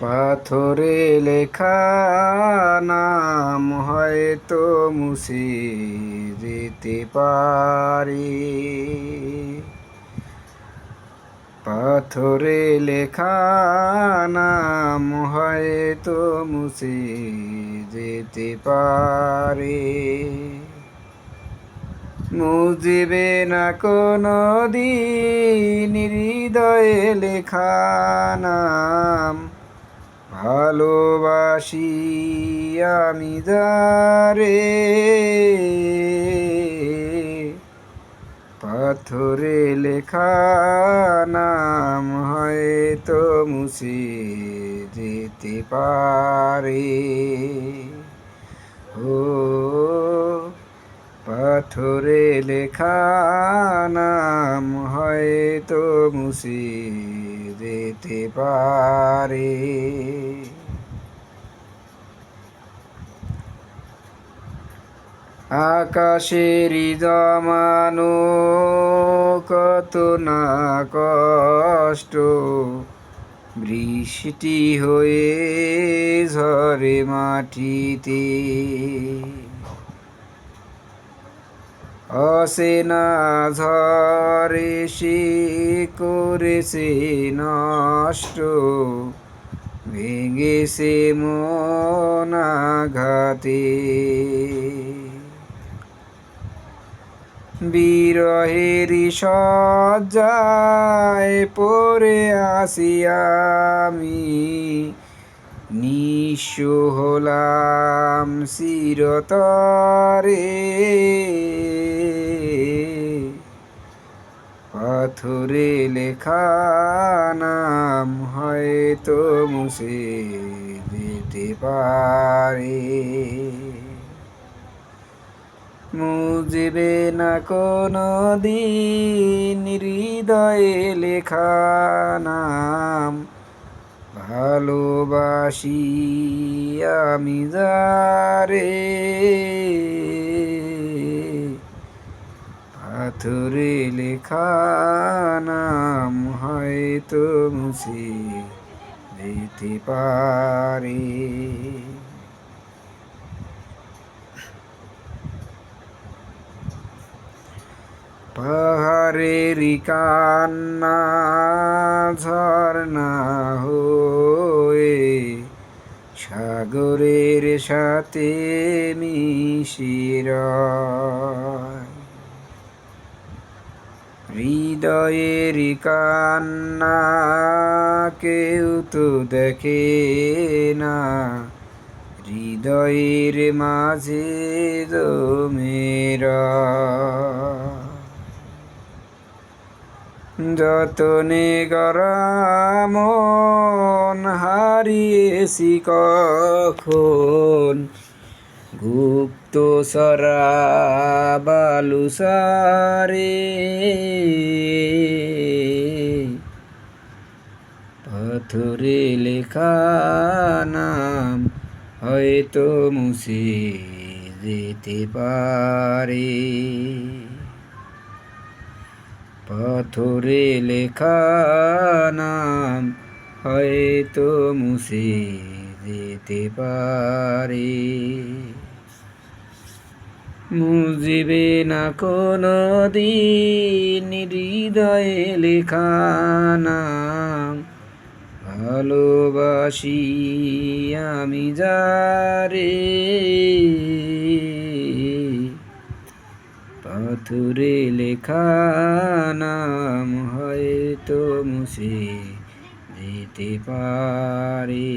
পাথরে লেখা নাম হয়তো মুছে যেতে পারি। পাথরে লেখা নাম হয়তো মুছে যেতে পারে। মুজিবে না কোনো দিন হৃদয়ে লেখা নাম ভালোবাসি আমি যারে। পাথরে লেখা নাম হয়তো মুছে যেতে পারে। ও, পাথরে লেখা নাম হয়তো মুছে যেতে পারে। আকাশের জমানো কত না কষ্ট বৃষ্টি হয়ে ঝরে মাটিতে। অসেনা ঝরে সে করেছে নষ্ট। ভেঙেছে মন আঘাতে। বিরহেরি সজ্জায় পড়ে আসি আমি। নিঃস্ব হলাম চিরতরে। পাথরে লেখা নাম হয়তো মুছে যেতে পারে। মুজিবে না কোনো দিন হৃদয়ে লেখা নাম, ভালোবাসি আমি যারে। পাথরে লেখা নাম হয়তো মুছে যেতে পারে। পাহাড়ের কান্না ঝর্ণা হয়ে সাগরের সাথে মিশির হৃদয়ের কান্না কেউ তো দেখে না। হৃদয়ের মাঝে মেরা যতনে গরামন হারিয়েছি কখন? গুপ্ত সরা বালুসারে পাথরে লেখা নাম হয়তো মুছে যেতে পারে। পাথরে লেখা নাম হয়তো মুছে যেতে পারে। মুজিবে না কোনো দিন হৃদয়ে লেখা নাম, ভালোবাসি আমি যারে। পাথরে লেখা নাম হয়তো মুছে যেতে পারে।